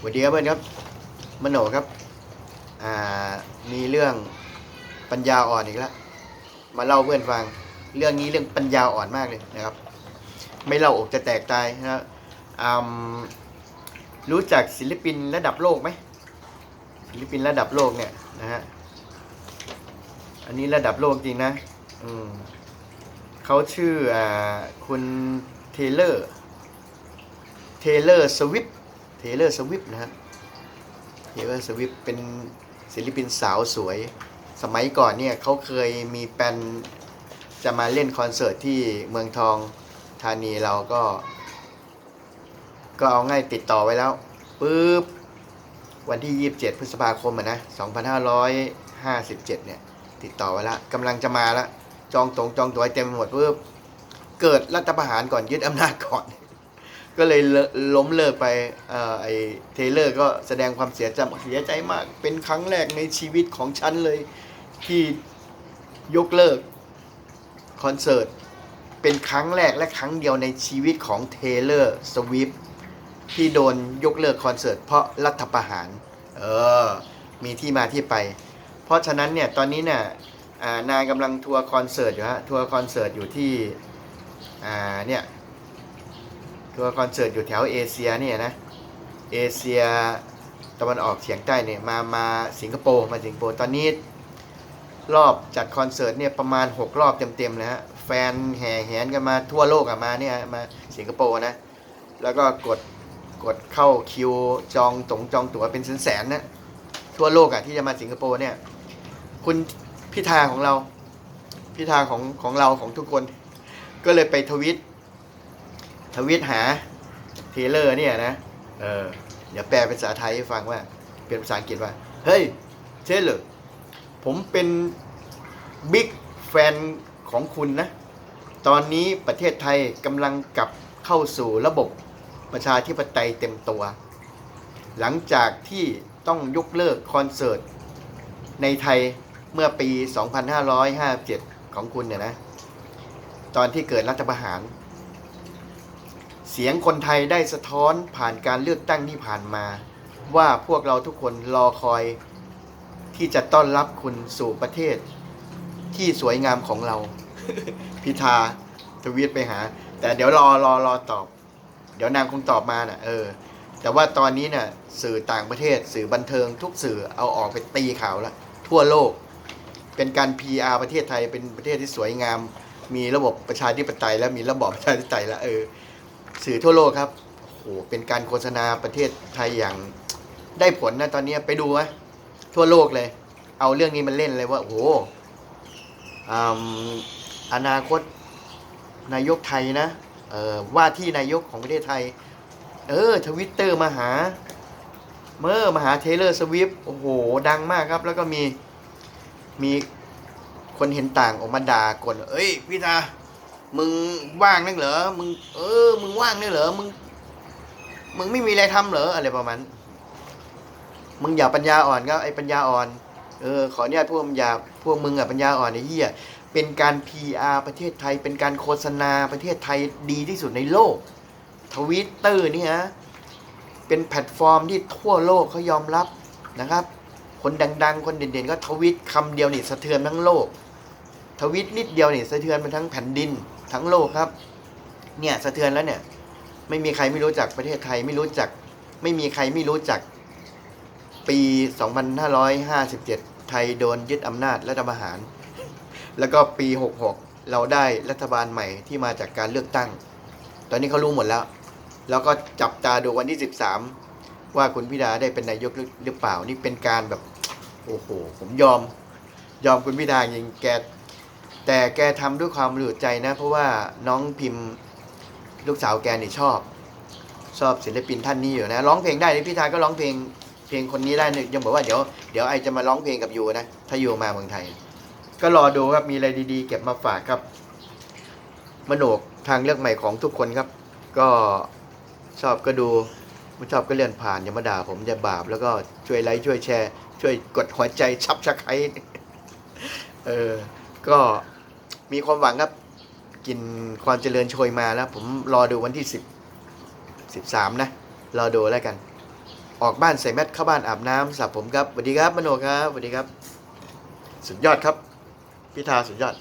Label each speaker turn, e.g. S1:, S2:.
S1: สวัสดีครับเพื่อนครับมโนครับ อ่า มีเรื่องปัญญาอ่อนอีกแล้ว มาเล่าเพื่อนฟัง เรื่องนี้เรื่องปัญญาอ่อนมากเลยนะครับ ไม่เล่าอกจะแตกตายนะครับรู้จักศิลปินระดับโลกไหมศิลปินระดับโลกเนี่ยนะฮะ อันนี้ระดับโลกจริงนะ อืมเขาชื่ออ่าคุณเทเลอร์ เทเลอร์สวิฟ เทเลอร์สวิฟนะฮะเทเลอร์สวิฟเป็นศิลปินสาวสวย สมัยก่อนเนี่ยเขาเคยมีแปนจะมาเล่นคอนเสิร์ตที่เมืองทองธานีเราก็ ก็เอาง่ายติดต่อไว้แล้วปุ๊บวันที่ 27 พฤษภาคมอะนะ 2557 เนี่ย ติดต่อไว้แล้วกำลังจะมาแล้วจองตรงจองตัวให้เต็มหมดปุ๊บเกิดรัฐประหารก่อนยึดอำนาจก่อน ก็เลยล้มเลิกไปเอ่อไอ้เทเลอร์ก็แสดงความเสียใจเสียใจมาก เป็นครั้งแรกในชีวิตของฉันเลยที่ยกเลิกคอนเสิร์ตเป็นครั้งแรกและครั้งเดียวในชีวิตของเทเลอร์สวิฟที่โดนยกเลิกคอนเสิร์ตเพราะรัฐประหาร เออ มีที่มาที่ไป เพราะฉะนั้นเนี่ยตอนนี้เนี่ยนายกำลังทัวร์คอนเสิร์ตอยู่ฮะทัวร์คอนเสิร์ตอยู่ที่เนี่ย ทัวคอนเสิร์ตอยู่แถวเอเชียเนี่ยนะเอเชียตะวันออกเฉียงใต้เนี่ยมามาสิงคโปร์มาสิงคโปร์ตอนนี้รอบจัดคอนเสิร์ตเนี่ยประมาณ 6 รอบเต็มๆเลยฮะแฟนแห่แหนกันมาทั่วโลกอะมาเนี่ยมาสิงคโปร์นะ แล้วก็กดกดเข้าคิวจองตงจองตั๋วเป็นแสนๆนะทั่วโลกอะที่จะมาสิงคโปร์เนี่ย คุณพิธาของเรา พิธาของของเราของทุกคน ก็เลยไปทวิต ทวิตหาเทเลอร์เนี่ยนะ เออ เดี๋ยวแปลเป็นภาษาไทยให้ฟังว่า เป็นภาษาอังกฤษว่า เฮ้ย เทเลอร์ ผมเป็นบิ๊กแฟนของคุณนะ ตอนนี้ประเทศไทยกำลังกลับเข้าสู่ระบบประชาธิปไตยเต็มตัว หลังจากที่ต้องยกเลิกคอนเสิร์ต ในไทยเมื่อปี 2557 ของคุณเนี่ยนะ ตอนที่เกิดรัฐประหาร สียงคนไทยได้สะท้อนผ่านการเลือกตั้งที่ผ่านมา ว่าพวกเราทุกคนรอคอย ที่จะต้อนรับคุณสู่ประเทศ ที่สวยงามของเรา พิธาทวีตไปหา แต่เดี๋ยวรอรอรอตอบ เดี๋ยวนางคงตอบมาน่ะ เออ แต่ว่าตอนนี้เนี่ยสื่อต่างประเทศ สื่อบันเทิง ทุกสื่อเอาออกไปตีข่าวแล้วทั่วโลก เป็นการ PR ประเทศไทยเป็นประเทศที่สวยงาม มีระบบประชาธิปไตย และมีระบอบประชาธิปไตยแล้วเออ สื่อทั่วโลกครับโอ้โหเป็นการโฆษณาประเทศไทยอย่างได้ผลนะตอนนี้ไปดูไหมทั่วโลกเลย เอาเรื่องนี้มันเล่นเลยว่าโอ้โหออนาคตนายกไทยนะเออว่าที่นายกของประเทศไทย เออทวิตเตอร์มาหา เมื่อมาหาเทเลอร์สวิฟโอ้โห ดังมากครับ แล้วก็มีมีคนเห็นต่างออกมาด่ากนเอ้ยพี่ตา มึงว่างนักเหรอ มึง เออ มึงว่างนักเหรอ มึง มึงไม่มีอะไรทำเหรอ อะไรประมาณ มึงอย่าปัญญาอ่อนก็ไอ้ปัญญาอ่อน เออ ขออนุญาตพวกมึงอย่าพวกมึงอะปัญญาอ่อนไอ้เหี้ย เป็นการ PR ประเทศไทย เป็นการโฆษณาประเทศไทยดีที่สุดในโลก ทวิตเตอร์นี่ฮะ เป็นแพลตฟอร์มที่ทั่วโลกเขายอมรับนะครับ คนดัง ๆ คนเด่นๆ ก็ทวิตคำเดียวนี่สะเทือนทั้งโลกทวิตนิดเดียวนี่สะเทือนไปทั้งแผ่นดิน ทั้งโลกครับ เนี่ยสะเทือนแล้วเนี่ย ไม่มีใครไม่รู้จักประเทศไทยไม่รู้จัก ไม่มีใครไม่รู้จัก ปี 2557 ไทยโดนยึดอำนาจรัฐประหาร แล้วก็ปี 66 เราได้รัฐบาลใหม่ที่มาจากการเลือกตั้ง ตอนนี้เขารู้หมดแล้ว แล้วก็จับตาดูวันที่ 13 ว่าคุณพิดาได้เป็นนายกหรือหรือเปล่านี่เป็นการแบบ โอ้โห ผมยอม ยอมคุณพิดาจริงแก แต่แกทำด้วยความบริสุทธิ์ใจนะ เพราะว่าน้องพิมพ์ลูกสาวแกนี่ชอบ ชอบศิลปินท่านนี้อยู่นะร้องเพลงได้พี่ทายก็ร้องเพลงเพลงคนนี้ได้เนี่ยยังบอกว่าเดี๋ยวเดี๋ยวไอจะมาร้องเพลงกับยูนะถ้ายูมาเมืองไทย ก็รอดูครับมีอะไรดีๆ เก็บมาฝากครับ มโนกทางเลือกใหม่ของทุกคนครับ ก็ชอบก็ดูไม่ชอบก็เลื่อนผ่านอย่ามาด่าผมจะบาป แล้วก็ช่วยไลค์ช่วยแชร์ ช่วยกดหัวใจชับชักไคเออ ก็มีความหวังครับ กินความเจริญโชยมาแล้ว ผมรอดูวันที่สิบสิบสามนะ รอดูแล้วกัน ออกบ้านใส่แมสเข้าบ้านอาบน้ำสระผมครับสวัสดีครับมโนครับสวัสดีครับ สุดยอดครับ พิธาสุดยอด